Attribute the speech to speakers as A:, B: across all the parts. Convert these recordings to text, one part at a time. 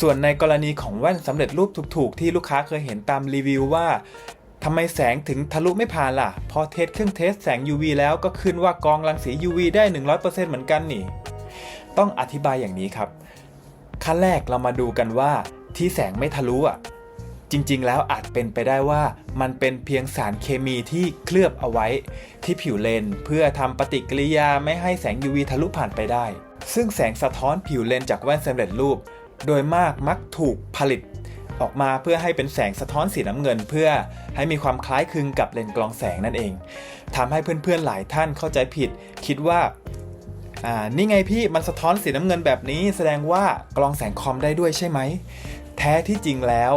A: ส่วนในกรณีของแว่นสำเร็จรูปถูกๆ ที่ลูกค้าเคยเห็นตามรีวิวว่าทำไมแสงถึงทะลุไม่ผ่านล่ะ พอเทสเครื่องเทสแสง UV แล้วก็ขึ้นว่ากองรังสี UV ได้ 100%เหมือนกันนี่ ต้องอธิบายอย่างนี้ครับ ขั้นแรกเรามาดูกันว่าที่แสงไม่ทะลุอะ จริงๆ แล้วอาจเป็นไปได้ว่ามันเป็นเพียงสารเคมีที่เคลือบเอาไว้ ที่ผิวเลนเพื่อทำปฏิกิริยาไม่ให้แสง UV ทะลุผ่านไปได้ ซึ่งแสงสะท้อนผิวเลนจากแว่นสำเร็จรูป โดยมากมักถูกผลิตออกมาเพื่อให้เป็นแสงสะท้อนสีน้ำเงิน เพื่อให้มีความคล้ายคลึงกับเลนส์กรองแสงนั่นเองทำให้เพื่อนๆหลายท่านเข้าใจผิด คิดว่าอ่านี่ไงพี่มันสะท้อนสีน้ำเงินแบบนี้ แสดงว่ากรองแสงคอมได้ด้วยใช่ไหม แท้ที่จริงแล้ว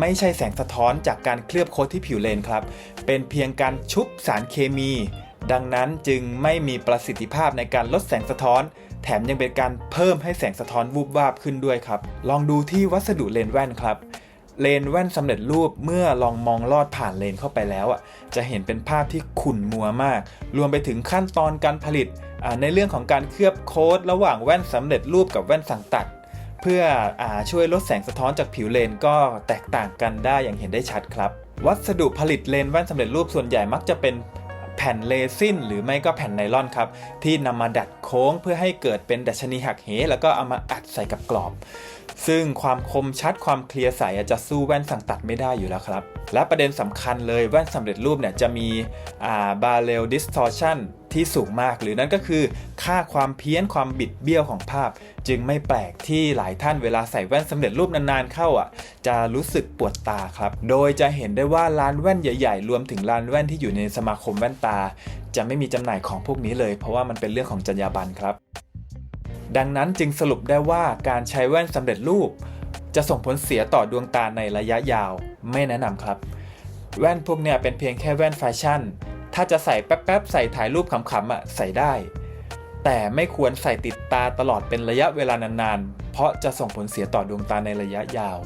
A: ไม่ใช่แสงสะท้อนจากการเคลือบโค้ดที่ผิวเลนครับ เป็นเพียงการชุบสารเคมี ดังนั้นจึงไม่มีประสิทธิภาพในการลดแสงสะท้อน แถมยังเป็นการเพิ่มให้แสงสะท้อนวูบวาบขึ้นด้วยครับ ลองดูที่วัสดุเลนส์แว่นครับ เลนส์แว่นสำเร็จรูปเมื่อลองมองลอดผ่านเลนเข้าไปแล้วอะจะเห็นเป็นภาพที่ขุ่นมัวมาก รวมไปถึงขั้นตอนการผลิตในเรื่องของการเคลือบโค้ดระหว่างแว่นสำเร็จรูปกับแว่นสังตัดเพื่ออช่วยลดแสงสะท้อนจากผิวเลนก็แตกต่างกันได้อย่างเห็นได้ชัดครับ วัสดุผลิตเลนส์แว่นสำเร็จรูปส่วนใหญ่มักจะเป็น แผ่นเลซินหรือไม่ก็แผ่นไนลอนครับ ที่นำมาดัดโค้งเพื่อให้เกิดเป็นดัชนีหักเห แล้วก็เอามาอัดใส่กับกรอบ ซึ่งความคมชัดความเคลียร์ใสจจะสู้แว่นสั่งตัดไม่ได้อยู่แล้วครับ และประเด็นสำคัญเลยแว่นสำเร็จรูปเนี่ยจะมีบาเรลดิสทอร์ชันที่สูงมากหรือนั่นก็คือ ค่าความเพี้ยนความบิดเบี้ยวของภาพ จึงไม่แปลกที่หลายท่านเวลาใส่แว่นสำเร็จรูปนานๆเข้าอะ จะรู้สึกปวดตาครับ โดยจะเห็นได้ว่าร้านแว่นใหญ่ๆ รวมถึงร้านแว่นที่อยู่ในสมาคมแว่นตา จะไม่มีจำหน่ายของพวกนี้เลย เพราะว่ามันเป็นเรื่องของจรรยาบรรณครับ ดังนั้นจึงสรุปได้ว่าการใช้แว่นสำเร็จรูป จะส่งผลเสียต่อดวงตาในระยะยาว ไม่แนะนำครับ แว่นพวกเนี้ยเป็นเพียงแค่แว่นแฟชั่นถ้าจะใส่แป๊บๆ ใส่ถ่ายรูปขำๆอะใส่ได้ แต่ไม่ควรใส่ติดตาตลอดเป็นระยะเวลานานๆ เพราะจะส่งผลเสียต่อดวงตาในระยะยาว